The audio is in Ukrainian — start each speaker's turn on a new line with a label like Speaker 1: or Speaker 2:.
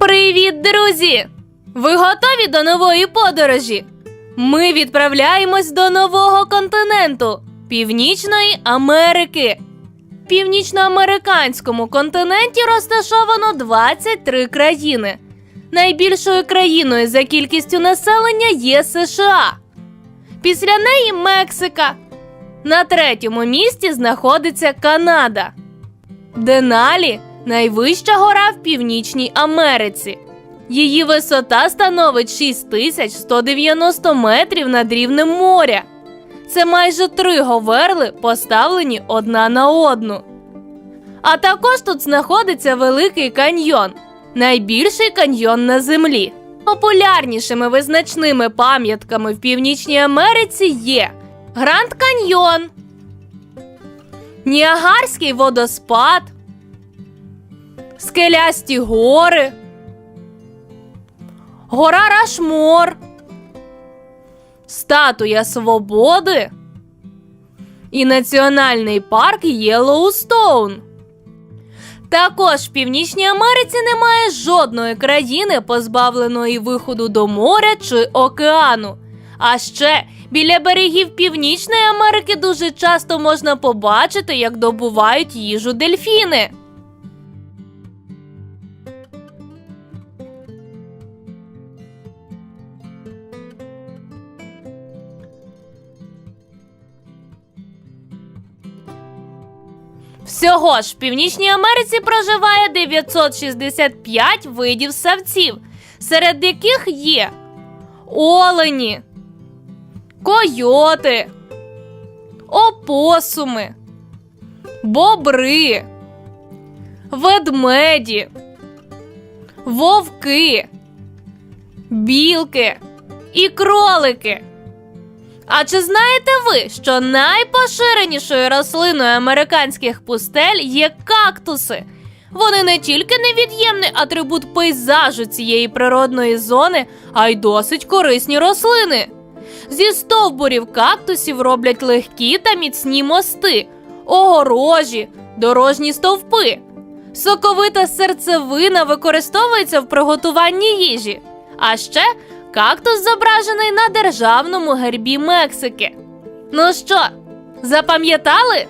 Speaker 1: Привіт, друзі! Ви готові до нової подорожі? Ми відправляємось до нового континенту Північної Америки. Північноамериканському континенті розташовано 23 країни. Найбільшою країною за кількістю населення є США. Після неї Мексика. На третьому місці знаходиться Канада. Деналі найвища гора в Північній Америці. Її висота становить 6190 метрів над рівнем моря. Це майже три говерли, поставлені одна на одну. А також тут знаходиться Великий каньйон, найбільший каньйон на землі. Популярнішими визначними пам'ятками в Північній Америці є Гранд Каньйон, Ніагарський водоспад, Скелясті гори, Гора Рашмор, Статуя Свободи і Національний парк Єлоустоун. Також в Північній Америці немає жодної країни, позбавленої виходу до моря чи океану. А ще біля берегів Північної Америки дуже часто можна побачити, як добувають їжу дельфіни. Всього ж в Північній Америці проживає 965 видів савців, серед яких є олені, койоти, опосуми, бобри, ведмеді, вовки, білки і кролики. А чи знаєте ви, що найпоширенішою рослиною американських пустель є кактуси? Вони не тільки невід'ємний атрибут пейзажу цієї природної зони, а й досить корисні рослини. Зі стовбурів кактусів роблять легкі та міцні мости, огорожі, дорожні стовпи. Соковита серцевина використовується в приготуванні їжі. А ще кактус зображений на державному гербі Мексики. Ну що, запам'ятали?